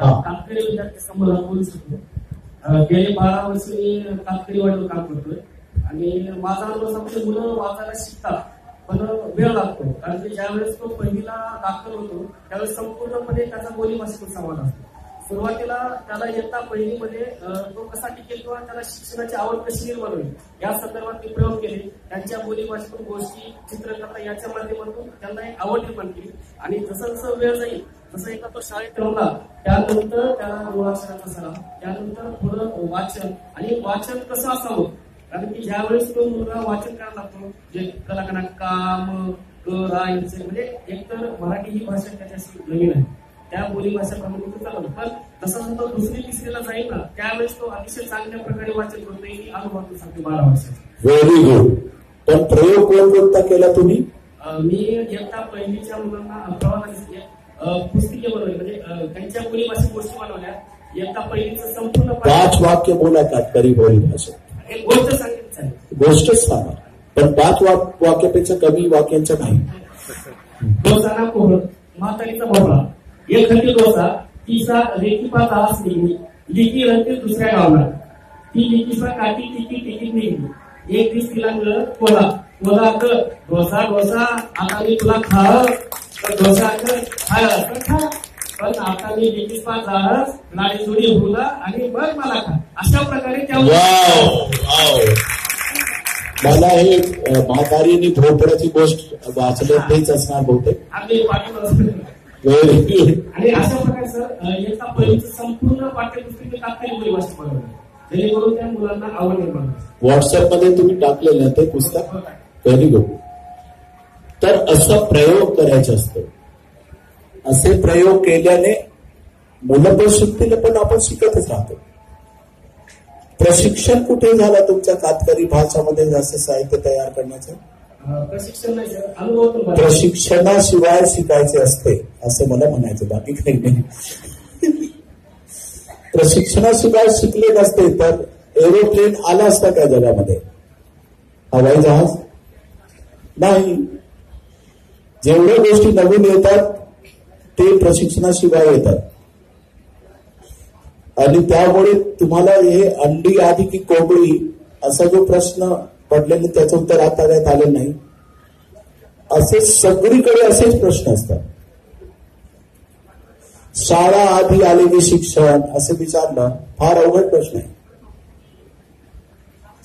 कामकरी विद्यार्थी संबंधात बोलू शकतो. गेले बारा वर्ष मी कातकरी वाडीवर काम करतोय. आणि माझा अनुभव सांगतो मुलं वाचायला शिकतात पण वेळ लागतो. कारण की ज्यावेळेस तो पहिलीला दाखल होतो त्यावेळेस संपूर्णपणे त्याचा बोलीभाषेतून संवाद असतो. सुरुवातीला त्याला इयत्ता पहिलीमध्ये तो कसा टिकेल किंवा त्याला शिक्षणाची आवड कशी निर्माण होईल या संदर्भात मी प्रयोग केले. त्यांच्या बोलीभाषेतून गोष्टी चित्रकथा याच्या माध्यमातून त्यांना एक आवड निर्माण केली. आणि जसं जसं वेळ जाईल जसं एकदा तो शाळेत ठेवला त्यानंतर त्याला मुळाक्षराचा सराव त्यानंतर पुढं वाचन. आणि वाचन कसं असावं? कारण की ज्यावेळेस तो मुलगा वाचन करायला लागतो जे कलाकारांना काम क रा यांचे म्हणजे एकतर मराठी ही भाषा त्याच्याशी नवीन आहे. त्या बोली भाषेप्रमाणे तो चालवतो पण जसा जसा तो दुसरी तिसरीला जाईल ना त्यावेळेस तो अतिशय चांगल्या प्रकारे वाचन करतो ही अनुभव सांगते बारा वर्षाचा व्हेरी गुड पण प्रयोग कोण कोणता केला तुम्ही? मी इयत्ता पहिलीच्या मुलांना प्रवासाची पुस्तिके बनवली म्हणजे त्यांच्या बोली भाषेत गोष्टी बनवल्या. इयत्ता पहिलीचं संपूर्ण पाच वाक्य बोला कातकरी बोली भाषेत. एक गोष्ट सांगितली गोष्टच सांगा. पण पाच वाक- वाक्यापेक्षा कमी वाक्यांचं नाही. कोहळ म्हातारीचा भोवळा एक खंडी डोसा तिसा रेखीपा तास निघली लिकी रंगते दुसऱ्या गावाला. ती लिकीसा काठी टिकी टिकीत निघली एक दिवस तिला मिळत कोला कोला कर डोसा डोसा आता मी तुला खा डोसा कर खाय तर खा. पण आता मी लिकीसपा झाडस नाडी जोडी हुला आणि बघ मला खा. अशा प्रकारे त्या मला हे अ, म्हातारीने भोपळ्याची गोष्ट वाचलं तेच असणार बहुतेक. आणि अशा प्रकारे सर अ, इयत्ता पहिलीचं संपूर्ण पाठ्यपुस्तक तात्कालिक बनवलं जेणेकरून त्या मुलांना आवड निर्माण. व्हॉट्सअपमध्ये तुम्ही टाकलेलं ते पुस्तक. व्हेरी गुड तर असं प्रयोग करायचे असतो. असे प्रयोग केल्याने मुलं पण शिकतील पण आपण शिकतच राहतो. प्रशिक्षण कुठे झालं तुमच्या कातकरी भाषामध्ये जास्त साहित्य तयार करण्याचं? प्रशिक्षणाशिवाय शिकायचे असते असं मला म्हणायचं बाकी काही नाही. प्रशिक्षणाशिवाय शिकले नसते तर एरोप्लेन आला असता त्या जगामध्ये. हवाई जहाज? नाही. जेवढ्या गोष्टी नवीन येतात ते प्रशिक्षणाशिवाय येतात. आणि त्यामुळे तुम्हाला हे अंडी आधी की कोंबडी असा जो प्रश्न पडलेलं त्याचं उत्तर आता देत आलं नाही. असे सगळीकडे असेच प्रश्न असतात. शाळा आधी आलेले शिक्षण असं विचारलं फार अवघड प्रश्न आहे.